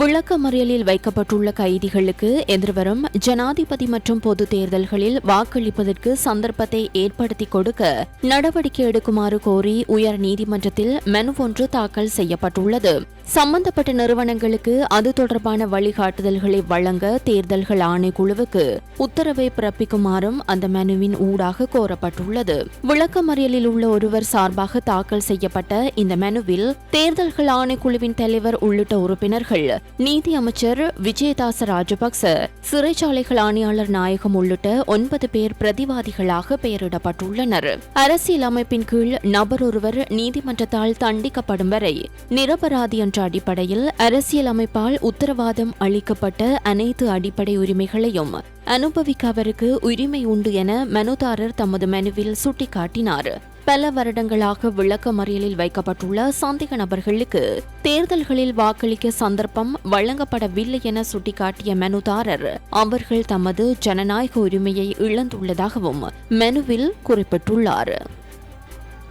விளக்கமறியலில் வைக்கப்பட்டுள்ள கைதிகளுக்கு எதிர்வரும் ஜனாதிபதி மற்றும் பொது தேர்தல்களில் வாக்களிப்பதற்கு சந்தர்ப்பத்தை ஏற்படுத்தி கொடுக்க நடவடிக்கை எடுக்குமாறு கோரி உயர் நீதிமன்றத்தில் மனு ஒன்று தாக்கல் செய்யப்பட்டுள்ளது. சம்பந்தப்பட்ட நிறுவனங்களுக்கு அது தொடர்பான வழிகாட்டுதல்களை வழங்க தேர்தல்கள் ஆணைக்குழுவுக்கு உத்தரவை பிறப்பிக்குமாறும் அந்த மனுவின் ஊடாக கோரப்பட்டுள்ளது. விளக்கமறியலில் உள்ள ஒருவர் சார்பாக தாக்கல் செய்யப்பட்ட இந்த மனுவில் தேர்தல்கள் ஆணைக்குழுவின் தலைவர் உள்ளிட்ட உறுப்பினர்கள் நீதி அமைச்சர் விஜயதாச ராஜபக்ச சிறைச்சாலைகள் ஆணையாளர் நாயகம் உள்ளிட்ட ஒன்பது பேர் பிரதிவாதிகளாக பெயரிடப்பட்டுள்ளனர். அரசியல் அமைப்பின் கீழ் நபர் ஒருவர் நீதிமன்றத்தால் தண்டிக்கப்படும் வரை நிரபராதி என்ற அடிப்படையில் அரசியல் அமைப்பால் உத்தரவாதம் அளிக்கப்பட்ட அனைத்து அடிப்படை உரிமைகளையும் அனுபவிக்க அவருக்கு உரிமை உண்டு என மனுதாரர் தமது மனுவில் சுட்டிக்காட்டினார். பல வருடங்களாக விளக்க மறியலில் வைக்கப்பட்டுள்ள சந்தேக நபர்களுக்கு தேர்தல்களில் வாக்களிக்க சந்தர்ப்பம் வழங்கப்படவில்லை என சுட்டிக்காட்டிய மனுதாரர் அவர்கள் தமது ஜனநாயக உரிமையை இழந்துள்ளதாகவும் மனுவில் குறிப்பிட்டுள்ளார்.